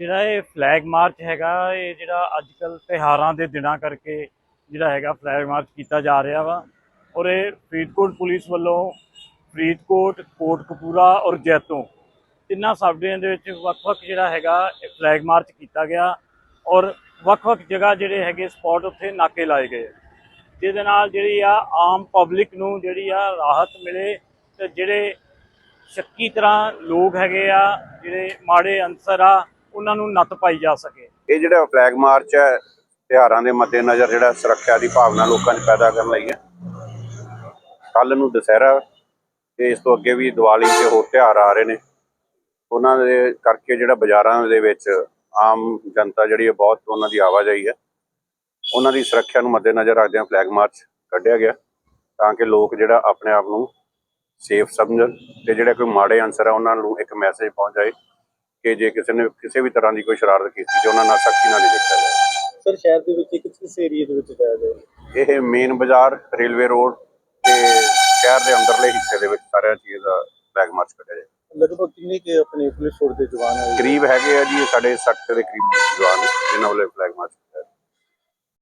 ਜਿਹੜਾ ਇਹ flag March ਹੈਗਾ, ਇਹ ਜਿਹੜਾ ਅੱਜ ਕੱਲ ਤਿਹਾਰਾਂ ਦੇ ਦਿਨਾਂ ਕਰਕੇ ਜਿਹੜਾ ਹੈਗਾ ਫਲੈਗ ਮਾਰਚ ਕੀਤਾ ਜਾ ਰਿਹਾ ਵਾ। ਔਰ ਇਹ ਫਰੀਦਕੋਟ ਪੁਲਿਸ ਵੱਲੋਂ ਫਰੀਦਕੋਟ, ਕੋਟਕਪੂਰਾ ਔਰ ਜੈਤੋਂ ਤਿੰਨਾਂ ਸਬਡਿਆਂ ਦੇ ਵਿੱਚ ਵੱਖ-ਵੱਖ ਜਿਹੜਾ ਹੈਗਾ ਫਲੈਗ ਮਾਰਚ ਕੀਤਾ ਗਿਆ ਔਰ ਵੱਖ-ਵੱਖ ਜਗ੍ਹਾ ਜਿਹੜੇ ਹੈਗੇ ਸਪੌਟ ਉੱਥੇ ਨਾਕੇ ਲਾਏ ਗਏ। ਜਿਹਦੇ ਨਾਲ ਜਿਹੜੀ ਆ ਆਮ ਪਬਲਿਕ ਨੂੰ ਜਿਹੜੀ ਆ ਰਾਹਤ ਮਿਲੇ ਤੇ ਜਿਹੜੇ ਸ਼ੱਕੀ ਤਰ੍ਹਾਂ ਲੋਕ ਹੈਗੇ ਆ, ਜਿਹੜੇ ਮਾੜੇ ਅਨਸਰ ਆ ਉਹਨਾਂ ਨੂੰ ਨੱਤ ਪਾਈ ਜਾ ਸਕੇ। ਇਹ ਜਿਹੜਾ ਫਲੈਗ ਮਾਰਚ ਹੈ, ਤਿਉਹਾਰਾਂ ਦੇ ਮੱਦੇਨਜ਼ਰ ਜਿਹੜਾ ਸੁਰੱਖਿਆ ਦੀ ਭਾਵਨਾ ਲੋਕਾਂ 'ਚ ਪੈਦਾ ਕਰਨ ਲਈ ਹੈ। ਕੱਲ ਨੂੰ ਦੁਸਹਿਰਾ ਤੇ ਇਸ ਤੋਂ ਅੱਗੇ ਵੀ ਦੀਵਾਲੀ ਤੇ ਹੋਰ ਤਿਉਹਾਰ ਆ ਰਹੇ ਨੇ। ਉਹਨਾਂ ਦੇ ਕਰਕੇ ਜਿਹੜਾ ਬਾਜ਼ਾਰਾਂ ਦੇ ਵਿੱਚ ਆਮ ਜਨਤਾ ਜਿਹੜੀ ਹੈ, ਬਹੁਤ ਉਹਨਾਂ ਦੀ ਆਵਾਜਾਈ ਹੈ। ਉਹਨਾਂ ਦੀ ਸੁਰੱਖਿਆ ਨੂੰ ਮੱਦੇਨਜ਼ਰ ਰੱਖਦਿਆਂ ਫਲੈਗ ਮਾਰਚ ਕੱਢਿਆ ਗਿਆ ਤਾਂ ਕਿ ਲੋਕ ਜਿਹੜਾ ਆਪਣੇ ਆਪ ਨੂੰ ਸੇਫ ਸਮਝਣ ਤੇ ਜਿਹੜੇ ਕੋਈ ਮਾੜੇ ਅਨਸਰ ਆ, ਉਹਨਾਂ ਨੂੰ ਇੱਕ ਮੈਸੇਜ ਪਹੁੰਚ ਜਾਏ ਕਿ ਜੇ ਕਿਸੇ ਨੇ ਕਿਸੇ ਵੀ ਤਰ੍ਹਾਂ ਦੀ ਕੋਈ ਸ਼ਰਾਰਤ ਕੀਤੀ ਤੇ ਉਹਨਾਂ ਨਾਲ ਸਖਤੀ ਨਾਲ ਨਿਪਟਿਆ ਜਾਏ। ਸਰ ਸ਼ਹਿਰ ਦੇ ਵਿੱਚ ਕਿਸ ਕਿਸ ਏਰੀਆ ਦੇ ਵਿੱਚ ਜਾਇਆ ਜਾਏ ਇਹ ਮੇਨ ਬਾਜ਼ਾਰ ਰੇਲਵੇ ਰੋਡ ਤੇ ਸ਼ਹਿਰ ਦੇ ਅੰਦਰਲੇ ਹਿੱਸੇ ਦੇ ਵਿੱਚ ਸਾਰਿਆਂ ਚੀਜ਼ ਦਾ ਫਲੈਗ ਮਾਰਚ ਕੱਢਿਆ ਜਾਏ। ਲਗਭਗ ਕਿੰਨੇ ਕੇ ਆਪਣੇ ਪੁਲਿਸ ਫੋਰਸ ਦੇ ਜਵਾਨ ਆਏ ਕਰੀਬ ਹੈਗੇ ਆ ਜੀ ਸਾਡੇ 60 ਦੇ ਕਰੀਬ ਜਵਾਨ ਜਿਨ੍ਹਾਂ ਵੱਲੋਂ ਫਲੈਗ ਮਾਰਚ